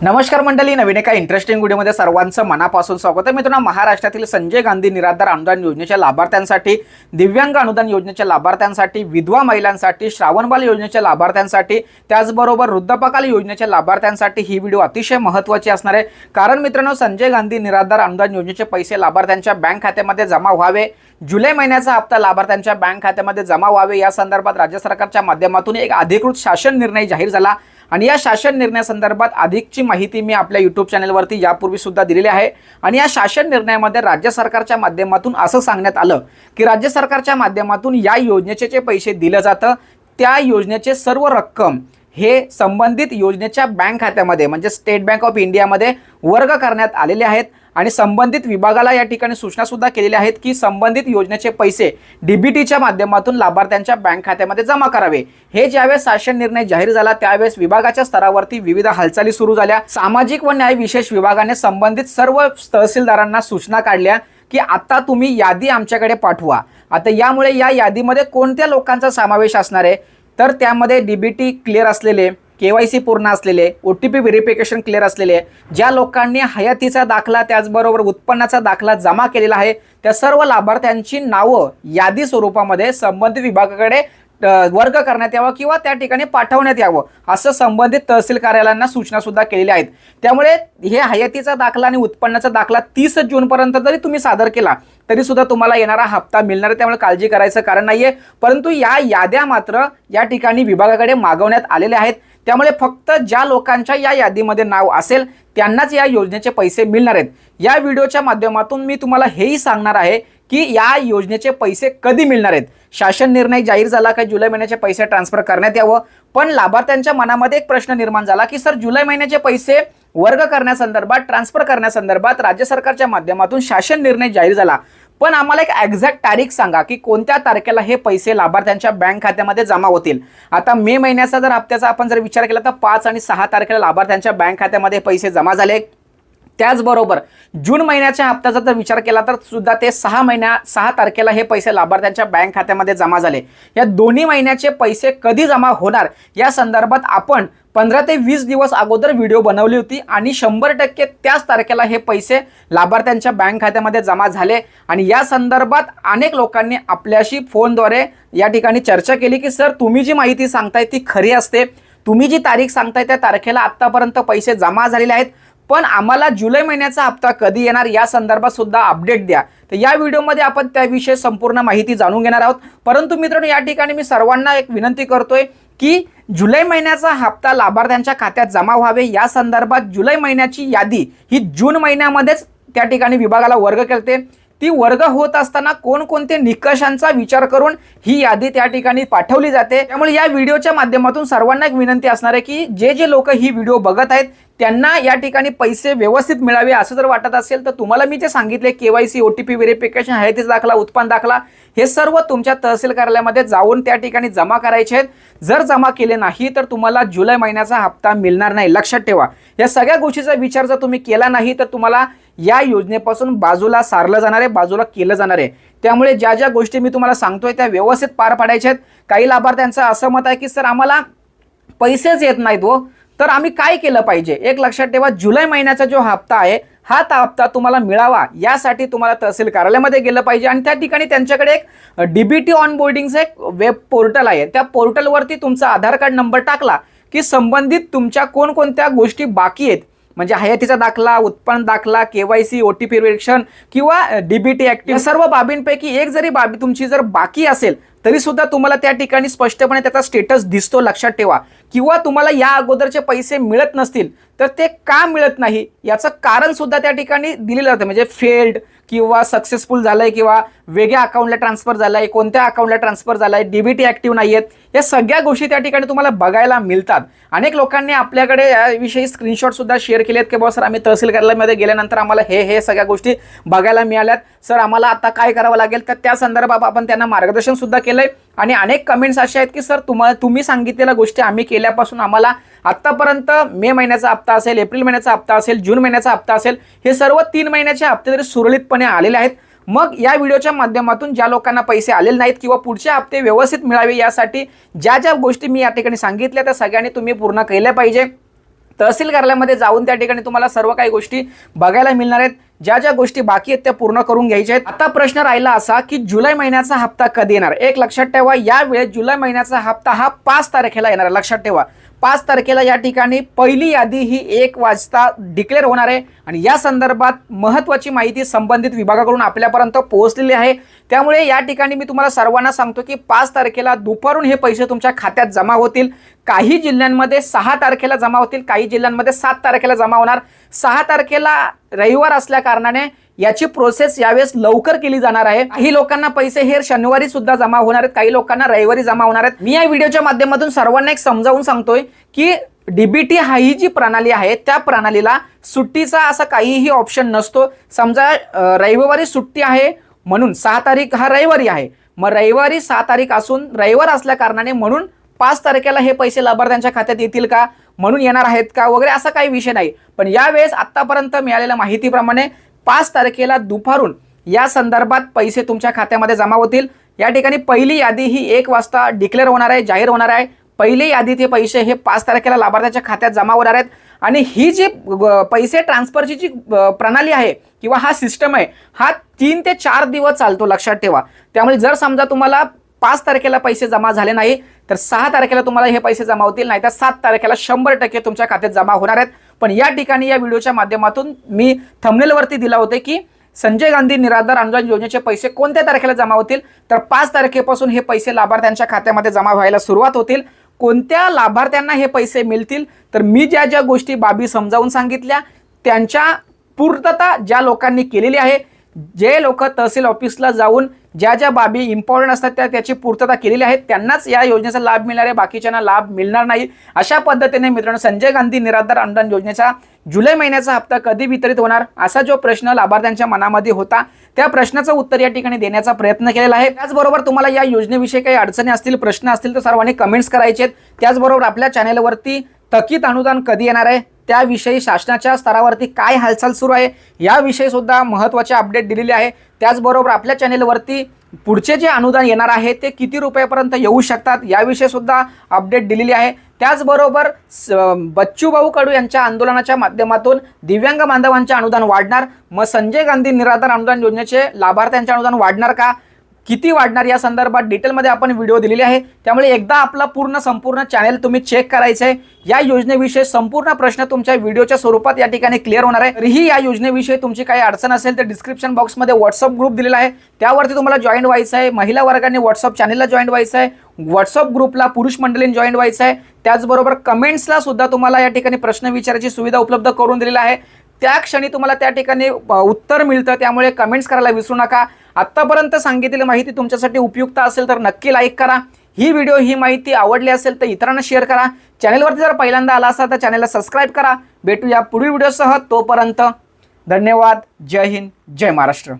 नमस्कार मंडळी नवीन एका इंटरेस्टिंग व्हिडिओमध्ये सर्वांचं मनापासून स्वागत आहे. मित्रांनो महाराष्ट्रातील संजय गांधी निराधार अनुदान योजनेच्या लाभार्थ्यांसाठी दिव्यांग अनुदान योजनेच्या लाभार्थ्यांसाठी विधवा महिलांसाठी श्रावणबाल योजनेच्या लाभार्थ्यांसाठी त्याचबरोबर वृद्धपकाल योजनेच्या लाभार्थ्यांसाठी ही व्हिडिओ अतिशय महत्त्वाची असणार आहे. कारण मित्रांनो संजय गांधी निराधार अनुदान योजनेचे पैसे लाभार्थ्यांच्या बँक खात्यामध्ये जमा व्हावे. जुलै महिन्याचा हप्ता लाभार्थ्यांच्या बँक खात्यामध्ये जमा व्हावे. या संदर्भात राज्य सरकारच्या माध्यमातून एक अधिकृत शासन निर्णय जाहीर झाला. आणि या शासन निर्णयासंदर्भात अधिकची माहिती मी आपल्या यूट्यूब चॅनलवरती यापूर्वी सुद्धा दिलेली आहे. आणि या शासन निर्णयामध्ये राज्य सरकारच्या माध्यमातून असं सांगण्यात आलं की राज्य सरकारच्या माध्यमातून या योजनेचे जे पैसे दिलं जातं त्या योजनेचे सर्व रक्कम हे संबंधित योजनेच्या बँक खात्यामध्ये म्हणजे स्टेट बँक ऑफ इंडियामध्ये वर्ग करण्यात आलेले आहेत. आणि संबंधित विभागाला या ठिकाणी सूचना सुद्धा केलेल्या आहेत की संबंधित योजनेचे पैसे डीबीटीच्या माध्यमातून लाभार्थ्यांच्या बँक खात्यामध्ये जमा करावे. हे ज्यावेळेस शासन निर्णय जाहीर झाला त्यावेळेस विभागाच्या स्तरावरती विविध हालचाली सुरू झाल्या. सामाजिक व न्याय विशेष विभागाने संबंधित सर्व तहसीलदारांना सूचना काढल्या की आता तुम्ही यादी आमच्याकडे पाठवा. आता यामुळे या यादीमध्ये कोणत्या लोकांचा समावेश असणार आहे? तर त्यामध्ये डीबीटी क्लिअर असलेले के वाय सी पूर्ण असलेले O T P verification clear असलेले ज्या लोकांनी हयातीचा दाखला त्याचबरोबर उत्पन्नाचा दाखला जमा केलेला आहे त्या सर्व लाभार्थ्यांची नावं यादी स्वरूपामध्ये संबंधित विभागाकडे वर्ग करण्यात यावं किंवा त्या ठिकाणी पाठवण्यात यावं असं संबंधित तहसील कार्यालयांना सूचना सुद्धा केलेल्या आहेत. त्यामुळे हे हयातीचा दाखला आणि उत्पन्नाचा दाखला तीस जूनपर्यंत जरी तुम्ही सादर केला तरी सुद्धा तुम्हाला येणारा हप्ता मिळणार आहे त्यामुळे काळजी करायचं कारण नाहीये. परंतु या याद्या मात्र या ठिकाणी विभागाकडे मागवण्यात आलेल्या आहेत. त्यामुळे फक्त ज्या लोकांच्या या यादीमध्ये नाव असेल त्यांनाच या योजनेचे पैसे मिळणार आहेत. या व्हिडिओच्या माध्यमातून मी तुम्हाला हेही सांगणार आहे की या योजनेचे पैसे कधी मिळणार आहेत? शासन निर्णय जाहीर झाला का? जुलै महिन्याचे पैसे ट्रान्सफर करण्यात यावं? पण लाभार्थ्यांच्या मनामध्ये एक प्रश्न निर्माण झाला की सर जुलै महिन्याचे पैसे वर्ग करण्यासंदर्भात ट्रान्सफर करण्यासंदर्भात राज्य सरकारच्या माध्यमातून शासन निर्णय जाहीर झाला. पण आम्हाला एक एक्झॅक्ट तारीख सांगा की कोणत्या तारखेला हे पैसे लाभार्थ्यांच्या बँक खात्यामध्ये जमा होतील? आता मे महिन्याचा जर हप्त्याचा आपण जर विचार केला तर पाच आणि सहा तारखेला लाभार्थ्यांच्या बँक खात्यामध्ये पैसे जमा झाले. त्याचबरोबर जून महिन्याच्या हप्त्याचा जर विचार केला तर सुद्धा ते सहा महिन्या सहा तारखेला हे पैसे लाभार्थ्यांच्या बँक खात्यामध्ये जमा झाले. या दोन्ही महिन्याचे पैसे कधी जमा होणार? या संदर्भात आपण पंधरा ते वीस दिवस अगोदर व्हिडिओ बनवली होती आणि शंभर टक्के त्याच तारखेला हे पैसे लाभार्थ्यांच्या बँक खात्यामध्ये जमा झाले आणि या संदर्भात अनेक लोकांनी आपल्याशी फोनद्वारे या ठिकाणी चर्चा केली की सर तुम्ही जी माहिती सांगताय ती खरी असते. तुम्ही जी तारीख सांगताय त्या तारखेला आत्तापर्यंत पैसे जमा झालेले आहेत. पण आम्हाला जुलै महिन्याचा हप्ता कधी येणार या संदर्भात सुद्धा अपडेट द्या. तर या व्हिडिओमध्ये आपण त्याविषयी संपूर्ण माहिती जाणून घेणार आहोत. परंतु मित्रांनो या ठिकाणी मी सर्वांना एक विनंती करतोय की जुलै महिन्याचा हप्ता लाभार्थ्यांच्या खात्यात जमा व्हावे. या संदर्भात जुलै महिन्याची यादी ही जून महिन्यामध्येच त्या ठिकाणी विभागाला वर्ग करते. ती वर्ग होत असताना कोणकोणते निकषांचा विचार करून ही यादी त्या ठिकाणी पाठवली जाते. त्यामुळे या व्हिडिओच्या माध्यमातून सर्वांना एक विनंती असणार आहे की जे जे लोक ही व्हिडिओ बघत आहेत त्यांना या ठिकाणी पैसे व्यवस्थित मिळावे असं जर वाटत असेल तर तुम्हाला मी जे सांगितले K Y C O T P verification हयातीचा दाखला उत्पन्न दाखला हे सर्व तुमच्या तहसील कार्यालयामध्ये जाऊन त्या ठिकाणी जमा करायचे आहेत. जर जमा केले नाही तर तुम्हाला जुलै महिन्याचा हप्ता मिळणार नाही. लक्षात ठेवा. या सगळ्या गोष्टीचा विचार जर तुम्ही केला नाही तर तुम्हाला या योजनेपासून बाजूला सारलं जाणार आहे बाजूला केलं जाणार. आहे त्यामुळे ज्या ज्या गोष्टी मी तुम्हाला सांगतोय त्या व्यवस्थित पार पाडायच्या आहेत. काही लाभार्थ्यांचं असं मत आहे की सर आम्हाला पैसेच येत नाहीत व तर आम्ही काय केलं पाहिजे? एक लक्षात ठेवा जुलै महिन्याचा जो हप्ता आहे हा ता हप्ता तुम्हाला मिळावा. यासाठी तुम्हाला तहसील कार्यालयामध्ये गेलं पाहिजे. आणि त्या ठिकाणी त्यांच्याकडे एक डीबीटी ऑन बोर्डिंगचं एक वेब पोर्टल आहे. त्या पोर्टलवरती तुमचा आधार कार्ड नंबर टाकला की संबंधित तुमच्या कोणकोणत्या गोष्टी बाकी आहेत. म्हणजे हयातीचा दाखला उत्पन्न दाखला KYC O T P verification किंवा डीबीटी ऍक्टिव्ह सर्व बाबींपैकी एक जरी बाबी तुमची जर बाकी असेल तरी सुद्धा तुम्हाला त्या ठिकाणी स्पष्टपणे त्याचा स्टेटस दिसतो लक्षात ठेवा. किंवा तुम्हाला या अगोदरचे पैसे मिळत नसतील तर ते का मिळत नाही याचं कारण सुद्धा त्या ठिकाणी दिलेलं जातं म्हणजे फेल्ड किंवा सक्सेसफुल झालंय किंवा वेगळ्या अकाउंटला ट्रान्सफर झालाय कोणत्या अकाउंटला ट्रान्सफर झालाय डीबीटी ऍक्टिव्ह नाही आहेत या सगळ्या गोष्टी त्या ठिकाणी तुम्हाला बघायला मिळतात. अनेक लोकांनी आपल्याकडे याविषयी स्क्रीनशॉट सुद्धा शेअर केलेत की बाबा सर आम्ही तहसील कार्यालयामध्ये गेल्यानंतर आम्हाला हे हे सगळ्या गोष्टी बघायला मिळाल्यात. सर आम्हाला आता काय करावं लागेल? तर त्या संदर्भात आपण त्यांना मार्गदर्शन सुद्धा केलंय. आणि अनेक कमेंट्स असे आहेत की सर तुम्हाला तुम्ही सांगितलेल्या गोष्टी आम्ही केल्यापासून आम्हाला आत्तापर्यंत मे महिन्याचा हप्ता असेल एप्रिल महिन्याचा हप्ता असेल जून महिन्याचा हप्ता असेल हे सर्व तीन महिन्याचे हप्ते तरी सुरळीतपणे आलेले आहेत. मग या व्हिडिओच्या माध्यमातून ज्या लोकांना पैसे आलेले नाहीत किंवा पुढचे हप्ते व्यवस्थित मिळावे यासाठी ज्या ज्या गोष्टी मी या ठिकाणी सांगितल्या त्या सगळ्यांनी तुम्ही पूर्ण केल्या पाहिजे. तहसील कार्यालयामध्ये जाऊन त्या ठिकाणी तुम्हाला सर्व काही गोष्टी बघायला मिळणार आहेत. ज्या ज्या गोष्टी बाकी आहेत त्या पूर्ण करून घ्यायच्या आहेत. आता प्रश्न राहिला असा की जुलै महिन्याचा हप्ता कधी येणार? एक लक्षात ठेवा या वेळेस जुलै महिन्याचा हप्ता हा पाच तारखेला येणार लक्षात ठेवा. पाच तारखेला या ठिकाणी पहिली यादी ही एक वाजता डिक्लेअर होणार आहे. आणि या संदर्भात महत्त्वाची माहिती संबंधित विभागाकडून आपल्यापर्यंत पोहोचलेली आहे. त्यामुळे या ठिकाणी मी तुम्हाला सर्वांना सांगतो की पाच तारखेला दुपारून हे पैसे तुमच्या खात्यात जमा होतील. काही जिल्ह्यांमध्ये सहा तारखेला जमा होतील काही जिल्ह्यांमध्ये सात तारखेला जमा होणार. सहा तारखेला रविवार असल्या कारणाने याची प्रोसेस यावेळेस लवकर केली जाणार आहे. काही लोकांना पैसे हे शनिवारी सुद्धा जमा होणार आहेत. काही लोकांना रविवारी जमा होणार आहेत. मी या व्हिडिओच्या माध्यमातून सर्वांना एक समजावून सांगतोय की डीबीटी हा ही जी प्रणाली आहे त्या प्रणालीला सुट्टीचा असा काहीही ऑप्शन नसतो. समजा रविवारी सुट्टी आहे म्हणून सहा तारीख हा रविवारी आहे. मग रविवारी सहा तारीख असून रविवार असल्या कारणाने म्हणून पाच तारखेला हे पैसे लाभार्थ्यांच्या खात्यात येतील का? म्हणून येणार आहेत का? वगैरे असा काही विषय नाही. पण यावेळेस आतापर्यंत मिळालेल्या माहितीप्रमाणे पाच तारखेला दुपारून या संदर्भात पैसे तुमच्या खात्यामध्ये जमा होतील. या ठिकाणी पहिली यादी ही एक वाजता डिक्लेअर होणार आहे जाहीर होणार आहे. पहिली यादीत हे पैसे हे पाच तारखेला लाभार्थ्याच्या खात्यात जमा होणार आहेत. आणि ही जी पैसे ट्रान्सफरची जी प्रणाली आहे किंवा हा सिस्टम आहे हा तीन ते चार दिवस चालतो लक्षात ठेवा. त्यामुळे जर समजा तुम्हाला पाच तारखेला पैसे जमा झाले नाही तर सहा तारखेला तुम्हाला हे पैसे जमा होतील नाही तर सात तारखेला शंभर टक्के तुमच्या खात्यात जमा होणार आहेत. पण या ठिकाणी या व्हिडिओच्या माध्यमातून मी थमनेलवरती दिला होते की संजय गांधी निराधार अनुदान योजनेचे पैसे कोणत्या तारखेला जमा होतील? तर पाच तारखेपासून हे पैसे लाभार्थ्यांच्या खात्यामध्ये जमा व्हायला सुरुवात होतील. कोणत्या लाभार्थ्यांना हे पैसे मिळतील? तर मी ज्या ज्या गोष्टी बाबी समजावून सांगितल्या त्यांच्या पूर्तता ज्या लोकांनी केलेली आहे जे लोक तहसील ऑफिसला जाऊन ज्या ज्या बाबी इम्पॉर्टंट असतात त्या त्याची पूर्तता केलेली आहे त्यांनाच या योजनेचा लाभ मिळणार आहे. बाकीच्यांना लाभ मिळणार नाही. अशा पद्धतीने मित्रांनो संजय गांधी निराधार अनुदान योजनेचा जुलै महिन्याचा हप्ता कधी वितरित होणार असा जो प्रश्न लाभार्थ्यांच्या मनामध्ये होता त्या प्रश्नाचं उत्तर या ठिकाणी देण्याचा प्रयत्न केलेला आहे. त्याचबरोबर तुम्हाला या योजनेविषयी काही अडचणी असतील प्रश्न असतील तर सर्वांनी कमेंट्स करायचे आहेत त्याचबरोबर आपल्या चॅनेलवरती थकीत अनुदान कधी येणार आहे त्याविषयी शासनाच्या स्तरावरती काय हालचाल सुरू आहे याविषयी सुद्धा महत्त्वाचे अपडेट दिलेले आहे. त्याचबरोबर आपल्या चॅनेलवरती पुढचे जे अनुदान येणार आहे ते किती रुपयापर्यंत येऊ शकतात याविषयी सुद्धा अपडेट दिलेली आहे. त्याचबरोबर स- बच्चू भाऊ कडू यांच्या आंदोलनाच्या माध्यमातून दिव्यांग बांधवांचे अनुदान वाढणार. मग संजय गांधी निराधार अनुदान योजनेचे लाभार्थ्यांचे अनुदान वाढणार का? किती वाढणार? या संदर्भात डिटेलमध्ये आपण व्हिडिओ दिलेले आहे. त्यामुळे एकदा आपला पूर्ण संपूर्ण चॅनेल तुम्ही चेक करायचं आहे या योजनेविषयी संपूर्ण प्रश्न तुमच्या व्हिडिओच्या स्वरूपात या ठिकाणी क्लिअर होणार आहे. तरीही या योजनेविषयी तुमची काही अडचण असेल तर डिस्क्रिप्शन बॉक्समध्ये व्हॉट्सअप ग्रुप दिलेला आहे. त्यावरती तुम्हाला जॉईन व्हायचं आहे. महिला वर्गाने व्हॉट्सअप चॅनेलला जॉईन व्हायचं आहे. व्हॉट्सअप ग्रुपला पुरुष मंडळीने जॉईन व्हायचं आहे. त्याचबरोबर कमेंट्सला सुद्धा तुम्हाला या ठिकाणी प्रश्न विचारायची सुविधा उपलब्ध करून दिलेला आहे. त्या क्षणी तुम्हाला त्या ठिकाणी उत्तर मिळतं. त्यामुळे कमेंट्स करायला विसरू नका. आत्तापर्यंत सांगितलेली माहिती तुमच्यासाठी उपयुक्त असेल तर नक्की लाईक करा. ही व्हिडिओ ही माहिती आवडली असेल तर इतरांना शेअर करा. चॅनलवरती जर पहिल्यांदा आला असाल तर चॅनलला सबस्क्राईब करा. भेटूया पुढील व्हिडिओसह तोपर्यंत धन्यवाद. जय हिंद. जय महाराष्ट्र.